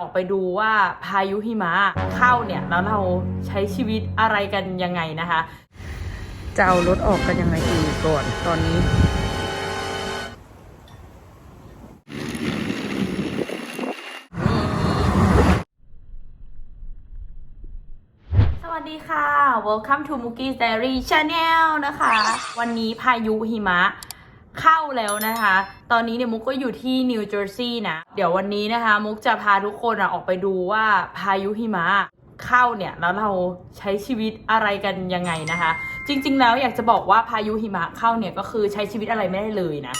ออกไปดูว่าพายุหิมะเข้าเนี่ยแล้วเราใช้ชีวิตอะไรกันยังไงนะคะจะเอารถออกกันยังไงดีก่อนตอนนี้สวัสดีค่ะ Welcome to Mookie's Diary Channel นะคะ วันนี้พายุหิมะ เข้าแล้วนะคะ ตอนนี้เนี่ยมุกก็อยู่ที่นิวเจอร์ซีย์นะ เดี๋ยววันนี้นะคะ มุกจะพาทุกคนอะออกไปดูว่าพายุหิมะเข้าเนี่ยแล้วเราใช้ชีวิตอะไรกันยังไงนะคะ จริง ๆ แล้วอยากจะบอกว่าพายุหิมะเข้าเนี่ยก็คือใช้ชีวิตอะไรไม่ได้เลยนะ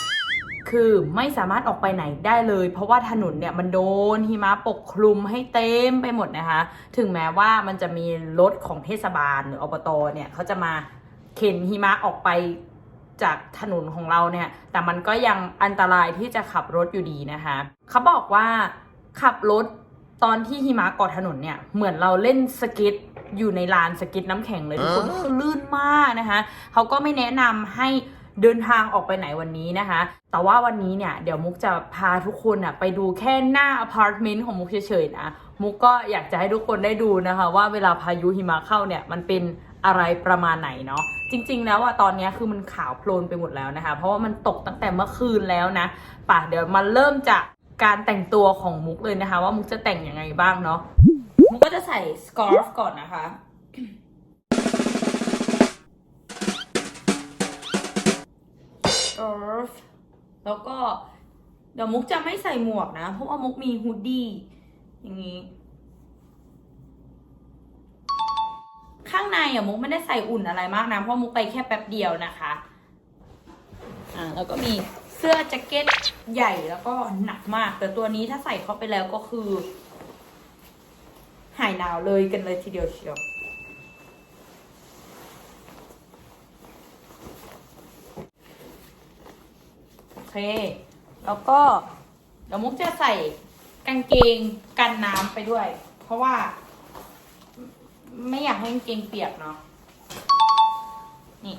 คือไม่สามารถออกไปไหนได้เลย เพราะว่าถนนเนี่ยมันโดนหิมะปกคลุมให้เต็มไปหมดนะคะ ถึงแม้ว่ามันจะมีรถของเทศบาลหรืออบตเนี่ยเขาจะมาเข็นหิมะออกไป จากถนนของเราเนี่ย แต่มันก็ยังอันตรายที่จะขับรถอยู่ดีนะคะเขาบอกว่าขับรถตอนที่หิมะเกาะถนนเนี่ย เหมือนเราเล่นสเก็ตอยู่ในลานสเก็ตน้ำแข็งเลยทุกคนคือลื่นมากนะคะเขาก็ไม่แนะนำให้เดินทางออกไปไหนวันนี้นะคะ แต่ว่าวันนี้เนี่ย เดี๋ยวมุกจะพาทุกคนอะไปดูแค่หน้าอพาร์ตเมนต์ของมุกเฉยๆนะ มุกก็อยากจะให้ทุกคนได้ดูนะคะ ว่าเวลาพายุหิมะเข้าเนี่ยมันเป็น อะไรประมาณไหนเนาะจริง ๆ แล้วอะตอนนี้คือมันขาวโพลนไปหมดแล้วนะคะ เพราะว่ามันตกตั้งแต่เมื่อคืนแล้วนะป่ะเดี๋ยวมาเริ่มจากการแต่งตัวของมุกเลยนะคะ ว่ามุกจะแต่งยังไงบ้างเนาะมุกก็จะใส่สกอร์ฟก่อนนะคะสกอร์ฟแล้วก็เดี๋ยวมุกจะไม่ใส่หมวกนะ เพราะว่ามุกมีฮูดดี้อย่างนี้ ข้างในอะมุกไม่ได้ใส่อุ่นอะไรมากนะเพราะมุกไปแค่แป๊บเดียวนะคะอ่าแล้วก็มีเสื้อแจ็คเก็ตใหญ่แล้วก็หนักมาก แต่ตัวนี้ถ้าใส่เข้าไปแล้วก็คือ หายหนาวเลยกันเลยทีเดียวเชียวโอเค แล้วก็เดี๋ยวมุกจะใส่กางเกงกันน้ำไปด้วย เพราะว่า ไม่อยากให้กางเกงเปียกเนาะ นี่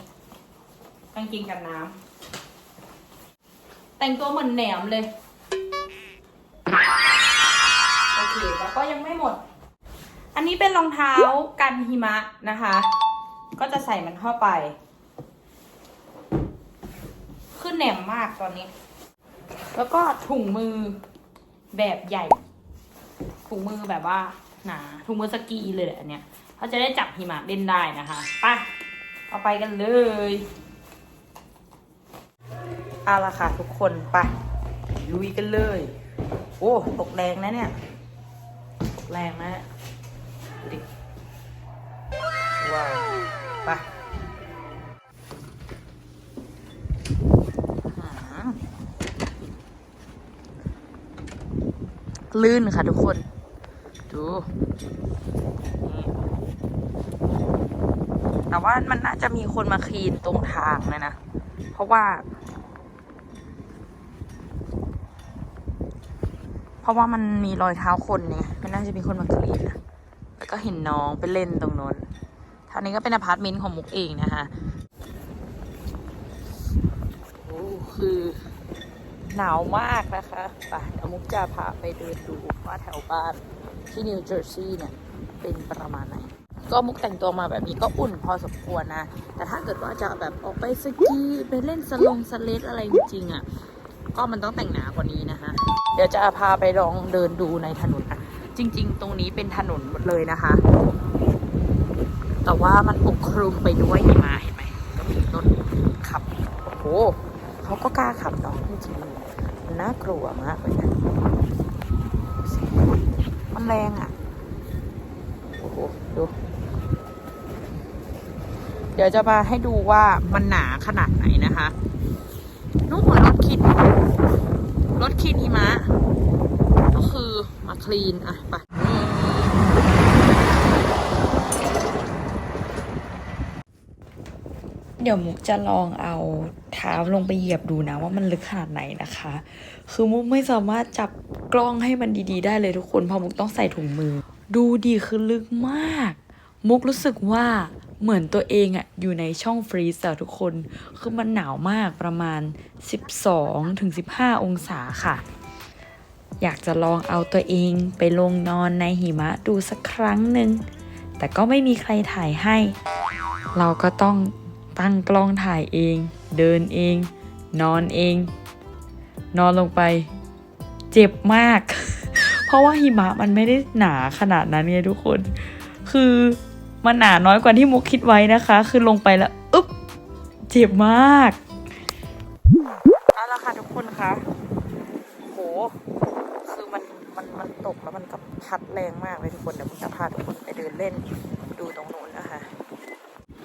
กางเกงกันน้ำ แต่งตัวเหมือนแหนมเลย โอเค แล้วก็ยังไม่หมด อันนี้เป็นรองเท้ากันหิมะนะคะ ก็จะใส่มันเข้าไป ขึ้นแหนมมากตอนนี้ แล้วก็ถุงมือแบบใหญ่ ถุงมือแบบว่า หนาถุงมือสกีเลยแหละอันเนี้ยเขาจะได้จับหิมะเล่นได้นะคะไปเอาไปกันเลยเอาละค่ะทุกคนไปลุยกันเลย โอ้ตกแรงนะเนี่ยตกแรงนะดูดิว้าวไปลื่นค่ะทุกคน ดูแต่ว่ามันน่าจะมีคนมาคลีนตรงทางเลยนะ เพราะว่า เพราะว่ามันมีรอยเท้าคนเนี่ยมันน่าจะมีคนมาคลีนนะแล้วก็เห็นน้องไปเล่นตรงโน้นท่างนี้ก็เป็นอพาร์ตเมนต์ของมุกเองนะคะโอ้คือหนาวมากนะคะ ไปเดี๋ยวมุกจะพาไปเดินดูว่าแถวบ้าน ที่นิวเจอร์ซีย์เนี่ยเป็นประมาณไหน ก็มุกแต่งตัวมาแบบนี้ก็อุ่นพอสมควรนะ แต่ถ้าเกิดว่าจะแบบออกไปสกี ไปเล่นสลงสเลดอะไรจริงๆอะ ก็มันต้องแต่งหนากว่านี้นะคะ เดี๋ยวจะพาไปลองเดินดูในถนนอะ จริง ๆ ตรงนี้เป็นถนนหมดเลยนะคะ แต่ว่ามันปกคลุมไปด้วยหิมะเห็นไหมก็มีรถขับ โอ้โหเขาก็กล้าขับเนาะจริงๆมันน่ากลัวมากเลยนะ มันแรงอะ โอ้โห ดู เดี๋ยวจะมาให้ดูว่ามันหนาขนาดไหนนะคะนู่นรถคินรถคินหิมะ ก็คือมาคลีน อะ ไป เดี๋ยวมุกจะลองเอาเท้าลงไปเหยียบดูนะ ว่ามันลึกขนาดไหนนะคะ คือมุกไม่สามารถจับกล้องให้มันดีๆ ได้เลยทุกคนเพราะมุกต้องใส่ถุงมือ ดูดีคือลึกมาก มุกรู้สึกว่าเหมือนตัวเองอะอยู่ในช่องฟรีซอะทุกคน คือมันหนาวมากประมาณ 12-15องศาค่ะ อยากจะลองเอาตัวเองไปลงนอนในหิมะดูสักครั้งหนึ่งแต่ก็ไม่มีใครถ่ายให้ เราก็ต้อง ตั้งกล้องถ่ายเอง เดินเอง นอนเอง นอนลงไป เจ็บมาก เพราะว่าหิมะมันไม่ได้หนาขนาดนั้นไงทุกคน คือมันหนาน้อยกว่าที่มุกคิดไว้นะคะ คือลงไปแล้วอึ๊บเจ็บมากเอาละค่ะทุกคนคะโหคือมันมันมันตกแล้วมันก็พัดแรงมากเลยทุกคนเดี๋ยวมุกจะพาทุกคนไปเดินเล่นดูตรงนู้น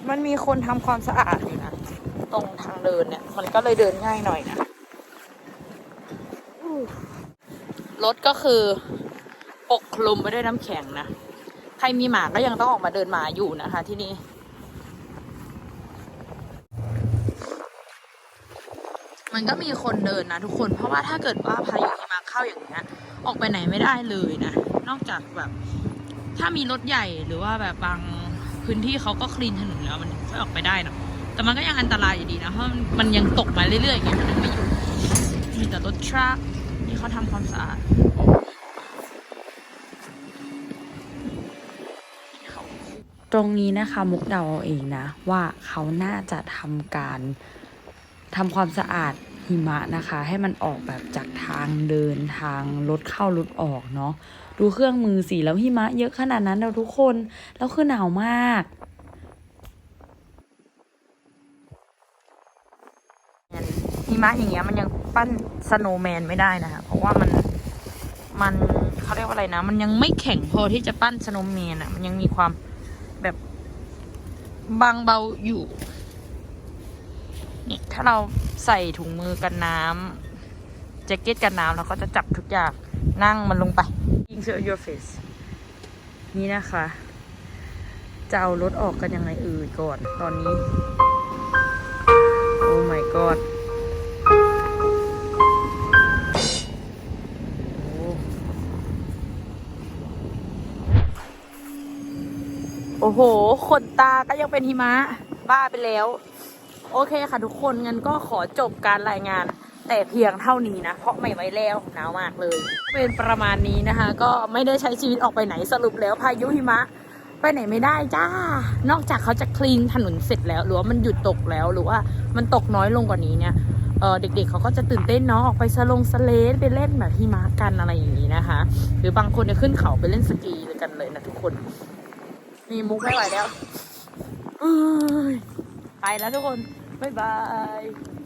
มันมีคนทำความสะอาดอยู่นะ ตรงทางเดินเนี่ย มันก็เลยเดินง่ายหน่อยนะรถก็คือปกคลุมไปด้วยน้ำแข็งนะ ใครมีหมาก็ยังต้องออกมาเดินหมาอยู่นะคะ ที่นี่มันก็มีคนเดินนะทุกคน เพราะว่าถ้าเกิดว่าพายุหิมะเข้าอย่างเงี้ย ออกไปไหนไม่ได้เลยนะ นอกจากแบบ ถ้ามีรถใหญ่หรือว่าแบบบาง พื้นที่เขาก็คลีนถนนแล้วมันค่อยออกไปได้นะแต่มันก็ยังอันตรายอยู่ดีนะเพราะมันยังตกมาเรื่อยๆอย่างเงี้ยมันยังไม่หยุดมีแต่รถทรัคที่เขาทำความสะอาดตรงนี้นะคะมุกเดาเอาเองนะ ว่าเขาน่าจะทำการทำความสะอาด หิมะนะคะ ให้มันออกแบบจากทางเดินทางรถเข้ารถออกเนาะดูเครื่องมือสิแล้วหิมะเยอะขนาดนั้นแล้วทุกคน แล้วคือหนาวมากหิมะอย่างเงี้ยมันยังปั้นสโนว์แมนไม่ได้นะคะเพราะว่ามันมันเขาเรียกว่าอะไรนะ มันยังไม่แข็งพอที่จะปั้นสโนว์แมนอะมันยังมีความแบบบางเบาอยู่ นี่ยถ้าเราใส่ถุงมือกันน้ำแจ็คเก็ตกันน้ำเราก็จะจับทุกอย่างนั่งมันลงไป insert your face นี่นะคะจะเอารถออกกันยังไงเอ่ยก่อนตอนนี้ โอ้ my god โอ้โอ้โห ขนตาก็ยังเป็นหิมะ บ้าไปแล้ว โอเคค่ะทุกคนงั้นก็ขอจบการรายงานแต่เพียงเท่านี้นะ เพราะไม่ไหวแล้วหนาวมากเลย เป็นประมาณนี้นะคะ ก็ไม่ได้ใช้ชีวิตออกไปไหนสรุปแล้วพายุหิมะ ไปไหนไม่ได้จ้า นอกจากเขาจะคลีนถนนเสร็จแล้ว หรือว่ามันหยุดตกแล้วหรือว่ามันตกน้อยลงกว่านี้เนี่ยเเด็กๆเขาก็จะตื่นเต้นเนาะออกไปสลงสเลดไปเล่นแบบหิมะกันอะไรอย่างนี้นะคะ หรือบางคนจะขึ้นเขาไปเล่นสกีกันเลยนะทุกคนมีมุกไม่ไหวแล้วไปแล้วทุกคน Bye-bye!